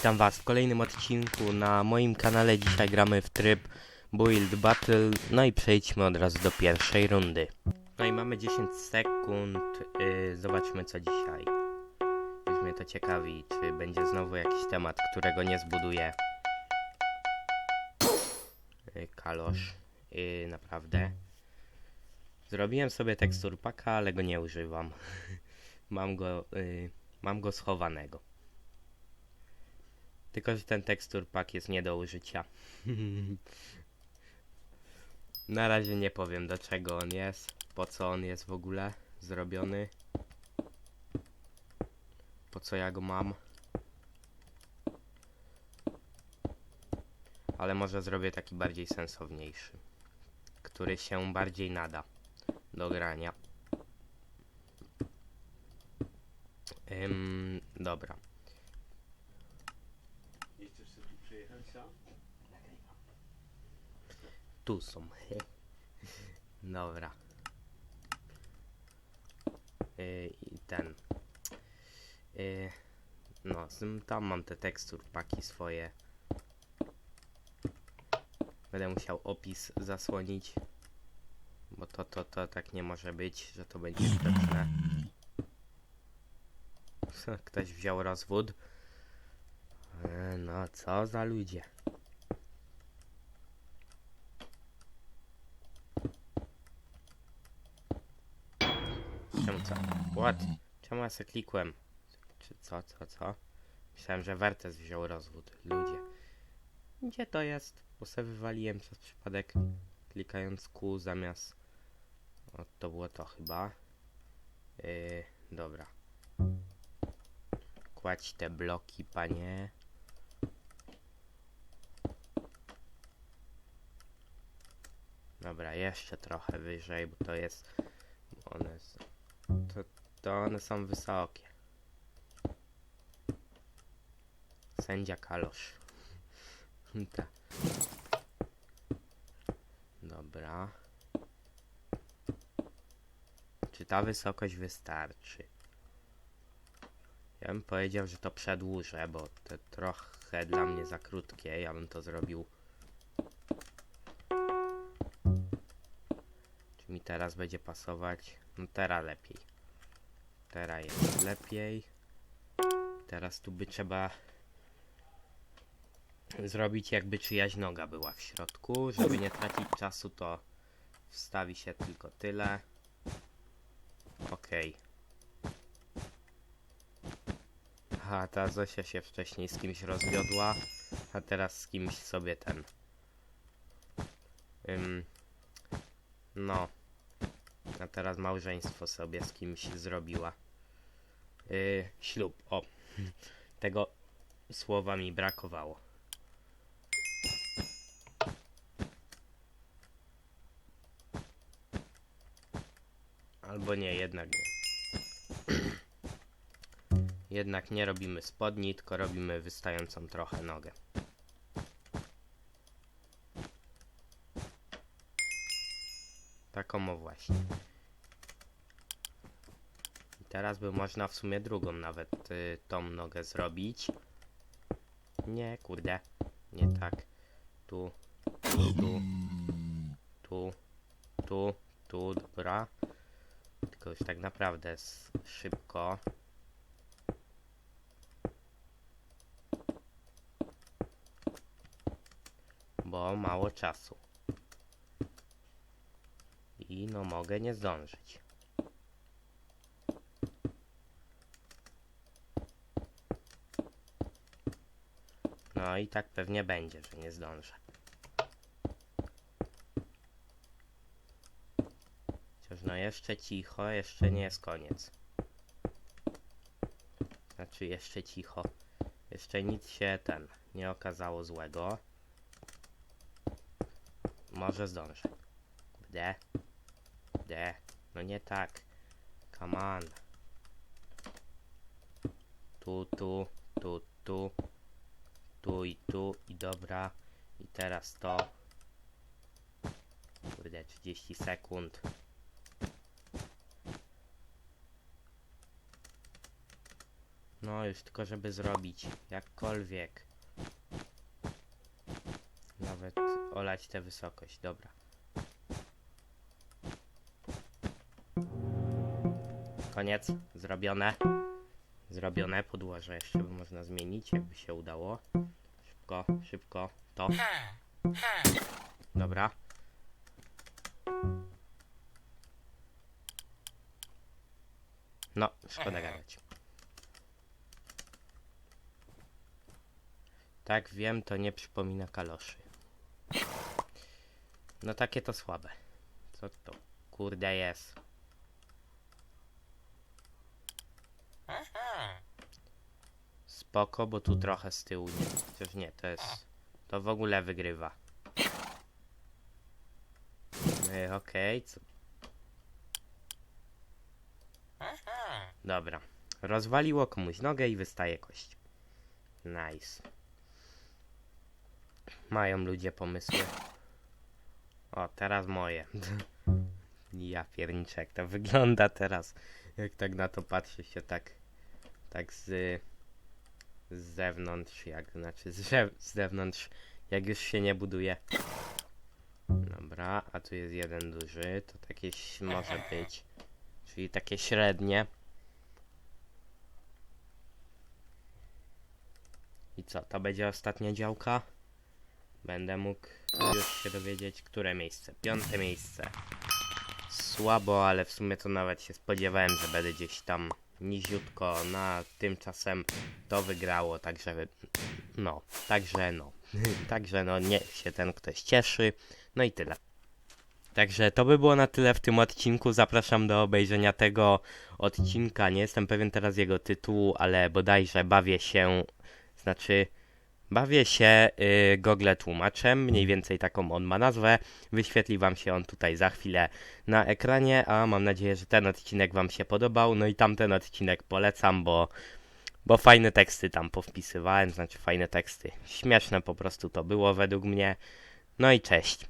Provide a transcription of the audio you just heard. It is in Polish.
Witam was w kolejnym odcinku na moim kanale. Dzisiaj gramy w tryb Build Battle. No i przejdźmy od razu do pierwszej rundy. No i mamy 10 sekund. Yy, zobaczmy co dzisiaj. Już mnie to ciekawi, czy będzie znowu jakiś temat, którego nie zbuduję. Yy, kalosz. Yy, naprawdę. Zrobiłem sobie tekstur paka, ale go nie używam. mam go, yy, mam go schowanego. Tylko, że ten tekstur pak jest nie do użycia. Na razie nie powiem do czego on jest, po co on jest w ogóle zrobiony. Po co ja go mam. Ale może zrobię taki bardziej sensowniejszy. Który się bardziej nada do grania. Ym, dobra. Nie chcesz sobie tu przyjechać sam? Tu są. Dobra. Yy, I ten. Yy, no, tam mam te tekstur paki swoje. Będę musiał opis zasłonić. Bo to, to, to tak nie może być, że to będzie sprzeczne. Ktoś wziął rozwód. Yy, No, co za ludzie. Czemu co? What? Czemu ja se klikłem? Czy co, co, co? Myślałem, że Wertes wziął rozwód. Ludzie. Gdzie to jest? Bo se wywaliłem przez przypadek klikając Q zamiast... O, to było to chyba. Yy, dobra. Kładź te bloki, panie. Dobra, jeszcze trochę wyżej, bo to jest... One są... To, to one są wysokie. Sędzia Kalosz. Ta. Dobra. Czy ta wysokość wystarczy? Ja bym powiedział, że to przedłużę, bo to trochę dla mnie za krótkie. Ja bym to zrobił. Teraz będzie pasować? No teraz lepiej. Teraz jest lepiej. Teraz tu by trzeba zrobić jakby czyjaś noga była w środku. Żeby nie tracić czasu to wstawi się tylko tyle. Okej. Aha, ta Zosia się wcześniej z kimś rozwiodła, a teraz z kimś sobie ten. Ym, no. Teraz małżeństwo sobie z kimś zrobiła. Yy, ślub. O. Tego słowa mi brakowało. Albo nie, jednak nie. jednak nie robimy spodni, tylko robimy wystającą trochę nogę. Taką właśnie. Teraz by można w sumie drugą nawet y, tą nogę zrobić. Nie, kurde. Nie tak. Tu, tu, tu, tu, tu, dobra. Tylko już tak naprawdę szybko. Bo mało czasu. I no mogę nie zdążyć. No i tak pewnie będzie, że nie zdążę. Chociaż no jeszcze cicho, jeszcze nie jest koniec. Znaczy jeszcze cicho. Jeszcze nic się ten nie okazało złego. Może zdążę. Kurde. Kurde. No nie tak. Come on. Tu, tu, tu, tu. Tu i tu i dobra. I teraz to. Kurde, 30 sekund. No już tylko żeby zrobić. Jakkolwiek. Nawet olać tę wysokość, dobra. Koniec, zrobione. Zrobione, podłoże jeszcze by można zmienić, jakby się udało. Szybko, szybko, to. Dobra. No, szkoda gadać. Tak, wiem, to nie przypomina kaloszy. No takie to słabe. Co to kurde jest? Spoko, bo tu trochę z tyłu nie. Chociaż nie, to jest. To w ogóle wygrywa. Yy, Okej, co. Dobra. Rozwaliło komuś nogę i wystaje kość. Nice. Mają ludzie pomysły. O, teraz moje. ja pierniczek, to wygląda teraz. Jak tak na to patrzy się tak. Tak z. Z zewnątrz, jak znaczy z, z zewnątrz, jak już się nie buduje. Dobra, a tu jest jeden duży, to takie może być. Czyli takie średnie. I co, to będzie ostatnia działka? Będę mógł już się dowiedzieć, które miejsce. Piąte miejsce. Słabo, ale w sumie to nawet się spodziewałem, że będę gdzieś tam niziutko. Na tymczasem to wygrało, także no, także no. także no, niech się ten ktoś cieszy. No i tyle. Także to by było na tyle w tym odcinku. Zapraszam do obejrzenia tego odcinka. Nie jestem pewien teraz jego tytułu, ale bodajże bawię się, znaczy bawię się y, Google tłumaczem. Mniej więcej taką on ma nazwę. Wyświetli wam się on tutaj za chwilę na ekranie, a mam nadzieję, że ten odcinek wam się podobał. No i tamten odcinek polecam, bo bo fajne teksty tam powpisywałem, znaczy fajne teksty. Śmieszne po prostu to było według mnie. No i cześć.